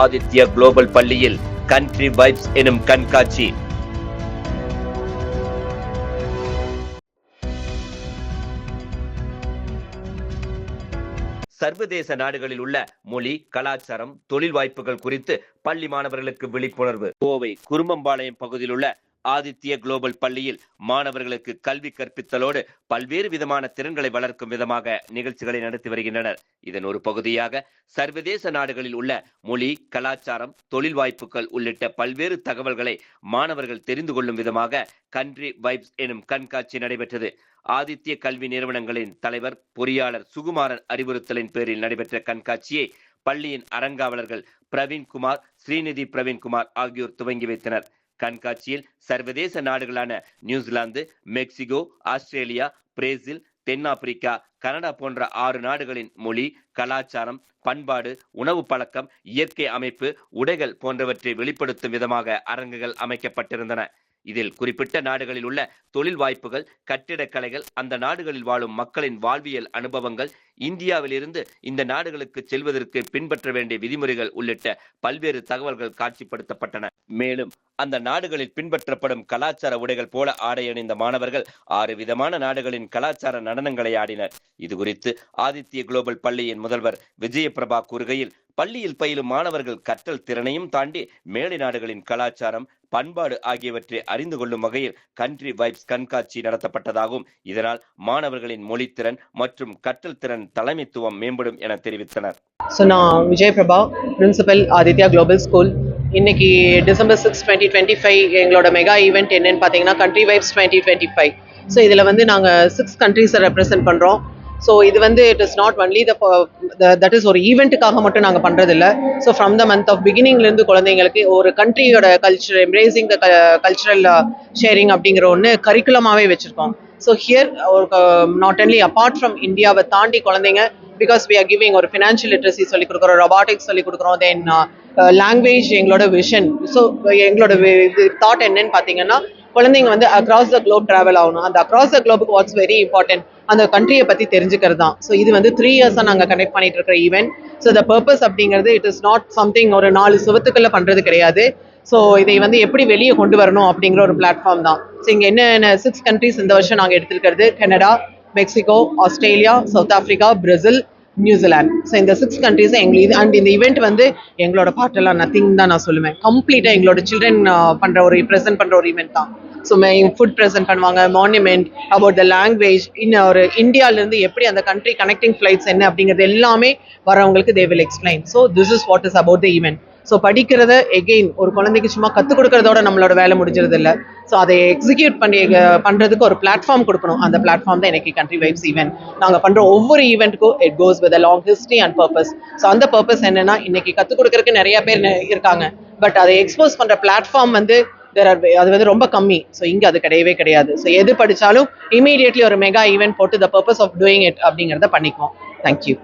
Aditya global பள்ளியில் country vibes எனும் கண்காட்சி. சர்வதேச நாடுகளில் உள்ள மொழி கலாச்சாரம் தொழில் வாய்ப்புகள் குறித்து பள்ளி மாணவர்களுக்கு விழிப்புணர்வு. கோவை குருமம்பாளையம் பகுதியில் உள்ள ஆதித்ய குளோபல் பள்ளியில் மாணவர்களுக்கு கல்வி கற்பித்தலோடு பல்வேறு விதமான திறன்களை வளர்க்கும் விதமாக நிகழ்ச்சிகளை நடத்தி வருகின்றனர். இதன் ஒரு பகுதியாக சர்வதேச நாடுகளில் உள்ள மொழி கலாச்சாரம் தொழில் வாய்ப்புகள் உள்ளிட்ட பல்வேறு தகவல்களை மாணவர்கள் தெரிந்து கொள்ளும் விதமாக கண்ட்ரி வைப்ஸ் எனும் கண்காட்சி நடைபெற்றது. ஆதித்ய கல்வி நிறுவனங்களின் தலைவர் பொறியாளர் சுகுமாரன் அறிவுறுத்தலின் பேரில் நடைபெற்ற கண்காட்சியை பள்ளியின் அரங்காவலர்கள் பிரவீன்குமார் ஸ்ரீநிதி பிரவீன்குமார் ஆகியோர் துவங்கி வைத்தனர். கண்காட்சியில் சர்வதேச நாடுகளான New Zealand Mexico Australia Brazil தென்னாப்பிரிக்கா கனடா போன்ற ஆறு நாடுகளின் மொழி கலாச்சாரம் பண்பாடு உணவு பழக்கம் இயற்கை அமைப்பு உடைகள் போன்றவற்றை வெளிப்படுத்தும் விதமாக அரங்குகள் அமைக்கப்பட்டிருந்தன. இதில் குறிப்பிட்ட நாடுகளில் உள்ள தொழில் வாய்ப்புகள் கட்டிடக்கலைகள் அந்த நாடுகளில் வாழும் மக்களின் வாழ்வியல் அனுபவங்கள் இந்தியாவிலிருந்து இந்த நாடுகளுக்கு செல்வதற்கு பின்பற்ற வேண்டிய விதிமுறைகள் உள்ளிட்ட பல்வேறு தகவல்கள் காட்சிப்படுத்தப்பட்டன. மேலும் அந்த நாடுகளில் பின்பற்றப்படும் கலாச்சார உடைகள் போல ஆடை அணிந்த மாணவர்கள் ஆறு விதமான நாடுகளின் கலாச்சார நடனங்களை ஆடினர். இது குறித்து ஆதித்ய குளோபல் பள்ளியின் முதல்வர் விஜயபிரபா கூறுகையில் பள்ளியில் பயிலும் மாணவர்கள் கற்றல் திறனையும் தாண்டி மேலை நாடுகளின் கலாச்சாரம் பண்பாடு ஆகியவற்றை அறிந்து கொள்ளும் வகையில் கண்ட்ரி வைப்ஸ் கண்காட்சி நடத்தப்பட்டதாகவும் இதனால் மாணவர்களின் மொழித்திறன் மற்றும் கற்றல் திறன் தலைமைத்துவம் மேம்படும் என தெரிவித்தனர். ஸோ நான் Vijay Prabha principal Aditya global school. இன்னைக்கு December six twenty twenty five எங்களோட மெகா ஈவெண்ட் என்னன்னு பார்த்தீங்கன்னா country vibes twenty twenty five so இதில் வந்து நாங்கள் சிக்ஸ் கண்ட்ரீஸை ரெப்ரசென்ட் பண்ணுறோம் ஸோ இது வந்து it is not only the that is ஒரு ஈவெண்ட்டுக்காக மட்டும் நாங்கள் பண்ணுறதில்ல so from the month of பிகினிங்லேருந்து குழந்தைங்களுக்கு ஒரு கண்ட்ரியோட culture embracing the cultural sharing அப்படிங்கிற ஒன்று கரிக்குலமாகவே வச்சுருக்கோம். ஸோ ஹியர் ஒரு நாட் ஒன்லி அப்பார்ட் ஃப்ரம் இந்தியாவை தாண்டி குழந்தைங்க பிகாஸ் வி ஆர் கிவிங் ஒரு ஃபினான்ஷியல் லிட்ரஸி சொல்லி கொடுக்குறோம் ரொபாட்டிக்ஸ் சொல்லிக் கொடுக்குறோம் தென் லாங்குவேஜ் எங்களோட விஷன் ஸோ எங்களோட இது தாட் என்னன்னு பார்த்தீங்கன்னா குழந்தைங்க வந்து அக்ராஸ் த குளோப் ட்ராவல் ஆகணும். அந்த அக்ராஸ் த குளோபுக்கு வாட்ஸ் வெரி இம்பார்ட்டன்ட் அந்த கண்ட்ரியை பற்றி தெரிஞ்சுக்கிறது தான். ஸோ இது வந்து த்ரீ இயர்ஸாக நாங்கள் கனெக்ட் பண்ணிட்டு இருக்கிற ஈவெண்ட் ஸோ த பர்பஸ் அப்படிங்கிறது இட் இஸ் நாட் சம்திங் ஒரு நாலு சுவத்துக்குள்ள பண்ணுறது கிடையாது. ஸோ இதை வந்து எப்படி வெளியே கொண்டு வரணும் அப்படிங்கிற ஒரு பிளாட்ஃபார்ம் தான். ஸோ இங்கே என்னென்ன சிக்ஸ் கண்ட்ரிஸ் இந்த வருஷம் நாங்கள் எடுத்துருக்கிறது? Canada Mexico Australia South Africa Brazil New Zealand so இந்த சிக்ஸ் கண்ட்ரீஸ் எங்களுக்கு இது அண்ட் இந்த இவெண்ட் வந்து எங்களோட பாட்டெல்லாம் நத்திங் தான் நான் சொல்லுவேன். கம்ப்ளீட்டாக எங்களோட சில்ட்ரன் பண்ணுற ஒரு ப்ரெசென்ட் பண்ணுற ஒரு இவெண்ட் தான். ஸோ ஃபுட் ப்ரெசென்ட் பண்ணுவாங்க மானுமெண்ட் அபவுட் த லாங்குவேஜ் இன்னும் ஒரு இந்தியாவிலேருந்து எப்படி அந்த கண்ட்ரி கனெக்டிங் ஃப்ளைட்ஸ் என்ன அப்படிங்கிறது எல்லாமே வரவங்களுக்கு they will explain so this is what is about the event so படிக்கிறத எகெயின் ஒரு குழந்தைக்கு சும்மா கற்றுக் கொடுக்கறதோட நம்மளோட வேலை முடிஞ்சது இல்லை ஸோ அதை எக்ஸிக்யூட் பண்ணி பண்ணுறதுக்கு பண்றதுக்கு ஒரு பிளாட்ஃபார்ம் கொடுக்கணும். அந்த பிளாட்ஃபார்ம் தான் எனக்கு கண்ட்ரி வைப்ஸ் ஈவெண்ட் நாங்கள் பண்ற ஒவ்வொரு ஈவெண்ட்டுக்கும் it goes with long history and purpose so அந்த பர்பஸ் என்னன்னா இன்னைக்கு கற்றுக் கொடுக்கறதுக்கு நிறைய பேர் இருக்காங்க. பட் அதை எக்ஸ்போஸ் பண்ற பிளாட்ஃபார்ம் வந்து there ஆர் அது வந்து ரொம்ப கம்மி. ஸோ இங்கே அது கிடையவே கிடையாது. ஸோ எது படிச்சாலும் இமீடியட்லி ஒரு மெகா ஈவெண்ட் போட்டு the purpose of doing it அப்படிங்கிறத பண்ணிக்குவோம். Thank you